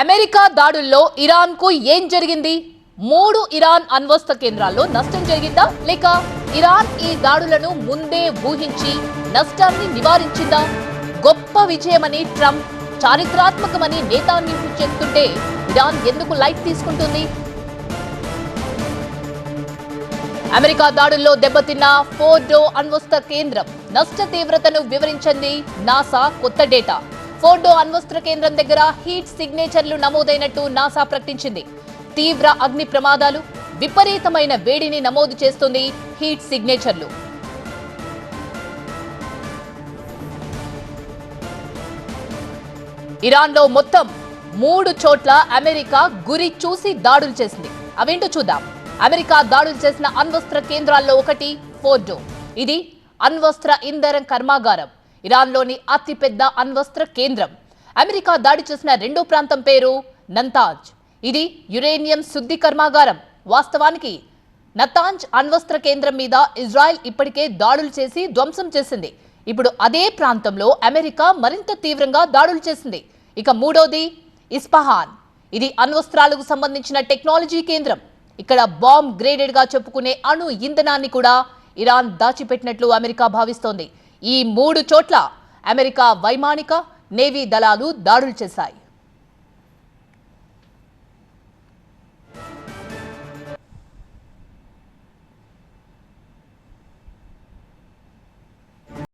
America దాడుల్లో ఇరాన్కు ఏం జరిగింది? మూడు ఇరాన్ అణ్వస్త్ర కేంద్రాల్లో నష్టం జరిగిందా? లేక ఇరాన్ ఈ దాడులను ముందే ఊహించి నష్టాన్ని నివారించిందా? గొప్ప విజయమని ట్రంప్ చారిత్రాత్మకమని నేతాన్యాహు చెప్తుంటే ఇరాన్ ఎందుకు లైట్ తీసుకుంటుంది? అమెరికా దాడుల్లో దెబ్బతిన్న ఫోర్డో అణ్వస్త్ర కేంద్రం నష్ట తీవ్రతను వివరించింది నాసా కొత్త డేటా. ఫోర్డో అణ్వస్త్ర కేంద్రం దగ్గర హీట్ సిగ్నేచర్లు నమోదైనట్టు నాసా ప్రకటించింది. తీవ్ర అగ్ని ప్రమాదాలు విపరీతమైన వేడిని నమోదు చేస్తుంది హీట్ సిగ్నేచర్లు. ఇరాన్లో మొత్తం మూడు చోట్ల అమెరికా గురి చూసి దాడులు చేసింది. అవేంటో చూద్దాం. అమెరికా దాడులు చేసిన అణ్వస్త్ర కేంద్రాల్లో ఒకటి ఫోర్డో. ఇది అణ్వస్త్ర ఇంధనం కర్మాగారం. ఇరాన్లోని అతిపెద్ద అణ్వస్త్ర కేంద్రం. అమెరికా దాడి చేసిన రెండో ప్రాంతం పేరు నంతాజ్. ఇది యురేనియం శుద్ధి కర్మాగారం. వాస్తవానికి నతాంజ్ అణ్వస్త్ర కేంద్రం మీద ఇజ్రాయెల్ ఇప్పటికే దాడులు చేసి ధ్వంసం చేసింది. ఇప్పుడు అదే ప్రాంతంలో అమెరికా మరింత తీవ్రంగా దాడులు చేసింది. ఇక మూడోది ఇస్పహాన్. ఇది అణ్వస్త్రాలకు సంబంధించిన టెక్నాలజీ కేంద్రం. ఇక్కడ బాంబ్ గ్రేడెడ్గా చెప్పుకునే అణు ఇంధనాన్ని కూడా ఇరాన్ దాచిపెట్టినట్లు అమెరికా భావిస్తోంది. ఈ మూడు చోట్ల అమెరికా వైమానిక నేవీ దళాలు దాడులు చేశాయి.